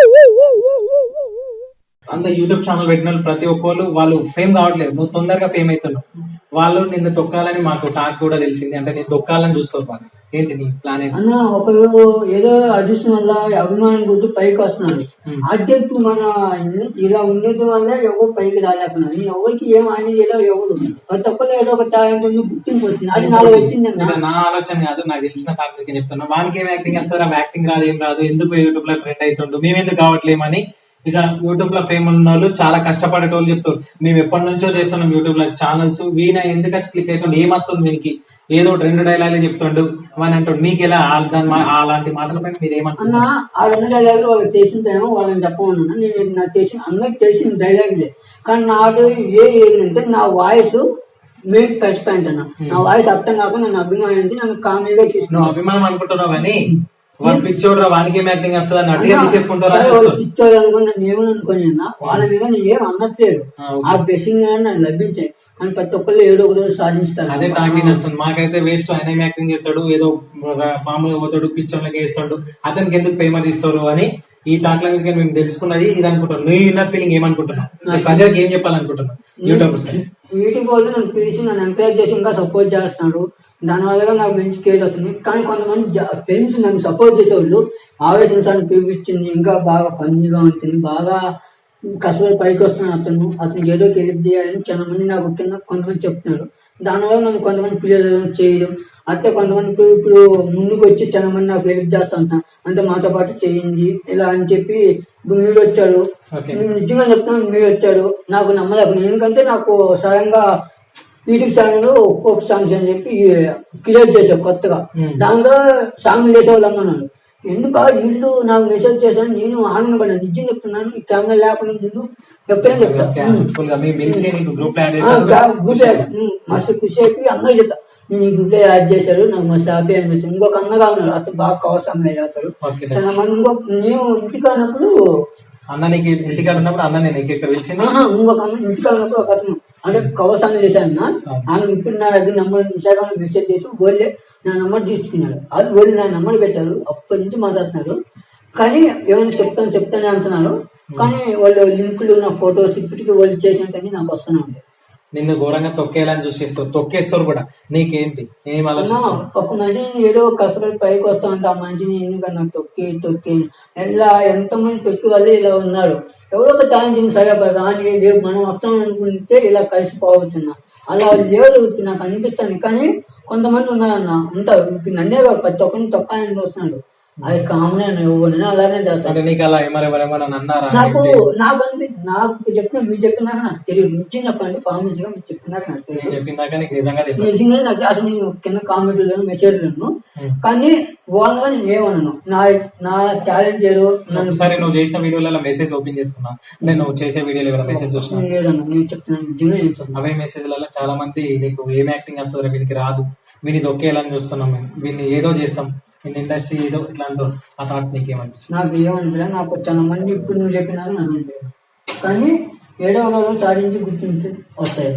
喔喔喔喔喔喔 అంత YouTube channel పెట్టిన వాళ్ళు ప్రతి ఒక్కళ్ళు వాళ్ళు ఫేమ్ కావట్లేదు. నువ్వు తొందరగా ఫేమ్ అవుతున్నావు. వాళ్ళు నిన్ను తొక్కాలని మాకు టాక్ కూడా తెలిసింది. అంటే నేను తొక్కాలని చూస్తారు వాళ్ళు ఏంటి నీ ప్లాన్ అన్న ఒకరు ఏదో అదృష్టం వల్ల అభిమానం గుర్తు పైకి వస్తున్నారు. అదే ఇప్పుడు మన ఇలా ఉండేది వల్ల ఎవరు పైకి రాలేకున్నారు నేను ఎవరికి ఏం ఆయన ఇలా ఎవరు ప్రతి ఒక్కరు ఏదో ఒక టాలెంట్ గుర్తింపు వచ్చింది. అది నాలో వచ్చిందన్న ఇది నా ఆలోచన కాదు నాకు తెలిసిన టాపిక్ చెప్తున్నా. వానికి ఏం యాక్టింగ్ వస్తారు ఆ యాక్టింగ్ రాదు ఏం రాదు? ఎందుకు యూట్యూబ్లో ట్రెండ్ అవుతుండు? మేము ఎందుకు కావట్లేమని యూట్యూబ్లో ఫేమ్ ఉన్న వాళ్ళు చాలా కష్టపడేటోళ్ళు చెప్తారు. మేము ఎప్పటి నుంచో చేస్తున్నాం యూట్యూబ్లో ఛానల్స్ వీణ ఎందుకు వచ్చి క్లిక్ అవుతుంది ఏమొస్తుంది వీనికి? ఏదో రెండు డైలాగ్ చెప్తుండు. అని అంటాడు మీకు ఎలా అలాంటి మాటలపై మీరు ఏమంటున్నారు ఆ రెండు డైలాగులు వాళ్ళకి తెలిసిందేమో వాళ్ళని చెప్పమన్నా నేను నాకు తెలిసిన అందరికి తెలిసిన డైలాగులే కానీ నాడు ఏ ఏంటంటే నా వాయిస్ మీకు టచ్ పాయింట్ అన్న. నా వాయిస్ అర్థం కాక నన్ను అభిమానించి నన్ను కామెడీగా తీసుకున్నాను అభిమానం అనుకుంటున్నావు కానీ వాడు పిచ్చోడు వానికి ఏం యాక్టింగ్ వస్తుంది అని అడిగా తీసేసుకుంటారా సరే, వాళ్ళు పిచ్చోళ్ళు అనుకుని వాళ్ళ మీద నేను ఏం అనట్లేదు. ఆ. ఆ బ్లెస్సింగ్ నాకు లభించాయి. కానీ ప్రతి ఒక్కళ్ళు ఏదో ఒక రోజు సాధించుతారు. అదే టాకింగ్ వస్తుంది మాకైతే వేస్ట్ ఆయన ఏం యాక్టింగ్ చేస్తాడు? ఏదో మామూలుగా పోతాడు పిక్చర్లకి వేస్తాడు. అతనికి ఎందుకు ఫేమస్ ఇస్తారు అని ఈ టాక్ల మీద మేము తెలుసుకున్నది ఇది అనుకుంటాం నువ్వు ఇన్నర్ ఫీలింగ్ ఏమనుకుంటున్నావు? ప్రజలకు ఏం చెప్పాలనుకుంటున్నావు? యూట్యూబ్ వీటి వాళ్ళు నన్ను పిలిచి నన్ను ఎంకరేజ్ చేసి ఇంకా సపోర్ట్ చేస్తున్నాడు దానివల్ల నాకు మంచి కేసు వస్తుంది. కానీ కొంతమంది ఫ్రెండ్స్ నన్ను సపోర్ట్ చేసేవాళ్ళు ఆవేశించాలని పిలిపించింది. ఇంకా బాగా ఫన్నీగా ఉంటుంది. బాగా కష్టపడి పైకి వస్తున్నాను అతను. అతనికి ఏదో గెలిప్ చేయాలని చాలా మంది నాకు కింద కొంతమంది చెప్తున్నారు. దానివల్ల నన్ను కొంతమంది పిల్లలు చేయడం అయితే కొంతమంది ఇప్పుడు ఇప్పుడు ముందుకు వచ్చి చాలా మంది నాకు హెల్ప్ చేస్తా ఉంటాను అంటే మాతో పాటు చేయండి ఇలా అని చెప్పి మీరు వచ్చారు. నేను నిజంగా చెప్తాను మీరు వచ్చారు. నాకు నమ్మలేకపోయింది ఎందుకంటే నాకు సడన్గా యూట్యూబ్ ఛానల్ ఫోక్ సాంగ్స్ అని చెప్పి క్రియేట్ చేశారు కొత్తగా. దాంట్లో సాంగ్ చేసేవాళ్ళు అన్నారు ఎందుకు వీళ్ళు నాకు మెసేజ్ చేశాను నేను ఆనందపడ్డాను. నిజం చెప్తున్నాను ఈ కెమెరా లేకుండా ఎప్పుడైనా చెప్తాను గ్రూప్ మస్తు ఖుషి అయిపోయి అందరూ చెప్తా. నేను ఈ గ్రూప్లో యాడ్ చేశారు నాకు మస్తు హ్యాపీ అనిపించింది ఇంకొక అన్నగా ఉన్నారు అతను బాగా కవసం చేస్తాడు ఓకే. చాలా మంది ఇంకో నేను ఇంటికి అన్నప్పుడు అన్న నీకు ఇంటికాడ ఉన్నప్పుడు అన్న నేను నీకు ఇక్కడ పిలిచింది ఆహా, ఇంకొక అన్న ఇంటికి ఒక అతను. అంటే కవసాన్ని చేశాను ఆయన ఇప్పుడు నా దగ్గర నంబర్ ఇన్స్టాగ్రామ్ మెసేజ్ చేసి ఓళ్ళే నా నంబర్ తీసుకున్నాడు. అది ఓళ్ళు నా నంబర్ పెట్టారు అప్పటి నుంచి మాట్లాడుతున్నారు కానీ ఏమైనా చెప్తాను చెప్తానే అంటున్నారు కానీ వాళ్ళు లింకులు నా ఫొటోస్ ఇప్పటికీ వాళ్ళు చేసినట్టు నాకు వస్తూనే ఉంటాయి. నిన్ను ఘోరంగా తొక్కేయాలని చూసేస్తారు తొక్కేస్తారు కూడా. నీకేంటి? నేను ఆలోచిస్తాను ఒక మనిషిని ఏదో కష్టపడి పైకి వస్తామంటే ఆ మనిషిని ఎందుకన్నా తొక్కి తొక్కి. ఎలా ఎంతమంది తొక్కి వాళ్ళు ఇలా ఉన్నారు? ఎవరో ఒక టాలెంట్ సరే రాని రేపు మనం వస్తాం అనుకుంటే ఇలా కలిసిపోవచ్చున్నా అలా లేరు ఇప్పుడు నాకు అనిపిస్తాను కానీ కొంతమంది ఉన్నారన్న ఉంటారు. నన్నే కాదు ప్రతి ఒక్కరిని తొక్కాలని చూస్తున్నాడు. అది కామన్ అని ఎవరైనా అలానే చేస్తాను అంటే నీకు అలా ఎవరెవరెవరు అన్నారా నాకు ఏంటి? నాకు అనిపి నాకు చెప్పిన మీరు చెప్పినాక నాకు తెలియదు. నిజం చెప్పండి ప్రామిస్గా మీరు చెప్పినాక నాకు నేను నిజంగా తెలియదు. నిజంగా నాకు అసలు నేను కింద కామెంట్లను మెసేజ్లను Hmm. కానీ వాళ్ళ నేను ఏమన్నాను నా నా టాలెంట్ ఏదో నన్ను ఒకసారి నువ్వు చేసిన వీడియోలలో మెసేజ్ ఓపెన్ చేసుకున్నా. నేను చేసే వీడియోలో ఏమైనా మెసేజ్ చూసినా? లేదన్నా నేను చెప్తున్నాను నిజంగా నేను చెప్తున్నాను అవే మెసేజ్లలో చాలా మంది నీకు ఏం యాక్టింగ్ వస్తుంది వీనికి రాదు. వీని దొక్కేయాలని చూస్తున్నాం మేము. వీన్ని ఏదో చేస్తాం. వీని ఇండస్ట్రీ ఏదో ఇట్లా అంటారు ఆ థాట్ నీకేమనిపించింది నాకు ఏమనిపించలేదు నాకు చాలా మంది ఇప్పుడు నువ్వు చెప్పినారు నాకు అనిపించలేదు కానీ ఏడో రోజు సాధించి గుర్తింపు వస్తాయి